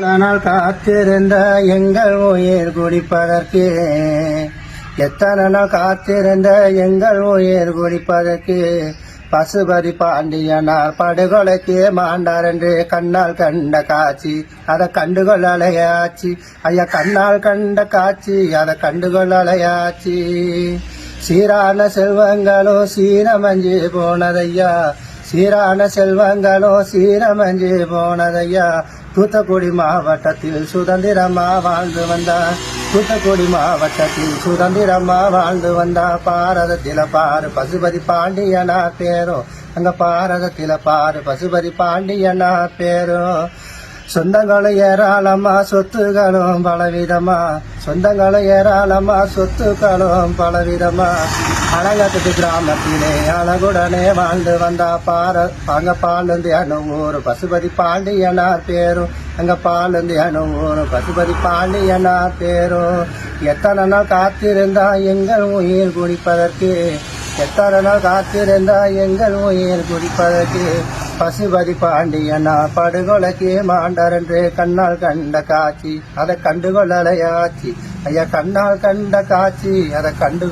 நாள் காத்திருந்த எங்கள் உயிர் குடிப்பதற்கு. எத்தனை நாள் காத்திருந்த எங்கள் உயிர் குடிப்பதற்கு. பசுபதி பாண்டியனார் படுகொலைக்கு மாண்டார் என்று கண்ணால் கண்ட காட்சி அதை கண்டுகொள்ள அலையாச்சு. ஐயா கண்ணால் கண்ட காட்சி அதை கண்டுகொள்ள அலையாச்சு. சீரான செல்வங்களோ சீரமஞ்சு போனதையா. சீரான செல்வங்களோ சீரமஞ்சி போனதையா? தூத்துக்குடி மாவட்டத்தில் சுதந்திரமா வாழ்ந்து வந்தா? தூத்துக்குடி மாவட்டத்தில் சுதந்திரமா வாழ்ந்து வந்தா? பாரதத்தில பாரு பசுபதி பாண்டியனா பேரும் அங்க பாரதத்தில பாரு பசுபதி பாண்டியனா பேரும் சொந்தங்களும் ஏராளமா சொத்துகளும் பலவிதமா. சொந்தங்களும் ஏராளமா சொத்துக்களும் பலவிதமா. அழகத்துக்கு கிராமத்திலே அழகுடனே வாழ்ந்து வந்தா பார. அங்க பாலுந்து அணுவூர் பசுபதி பாண்டியனார் பேரும். அங்க பாலுந்து அணுவூர் பசுபதி பாண்டியனார் பேரும். எத்தனை நாள் காத்திருந்தா எங்கள் உயிர் குடிப்பதற்கு? எத்தனை நாள் காத்திருந்தா எங்கள் உயிர் குடிப்பதற்கு? பசுபதி பாண்டியனா படுகொலைக்கு மாண்டார் என்று கண்ணால் கண்ட காட்சி அதை கண்டுகொள்ளலையாச்சி. ஐயா கண்ணால் கண்ட காட்சி அதை கண்டு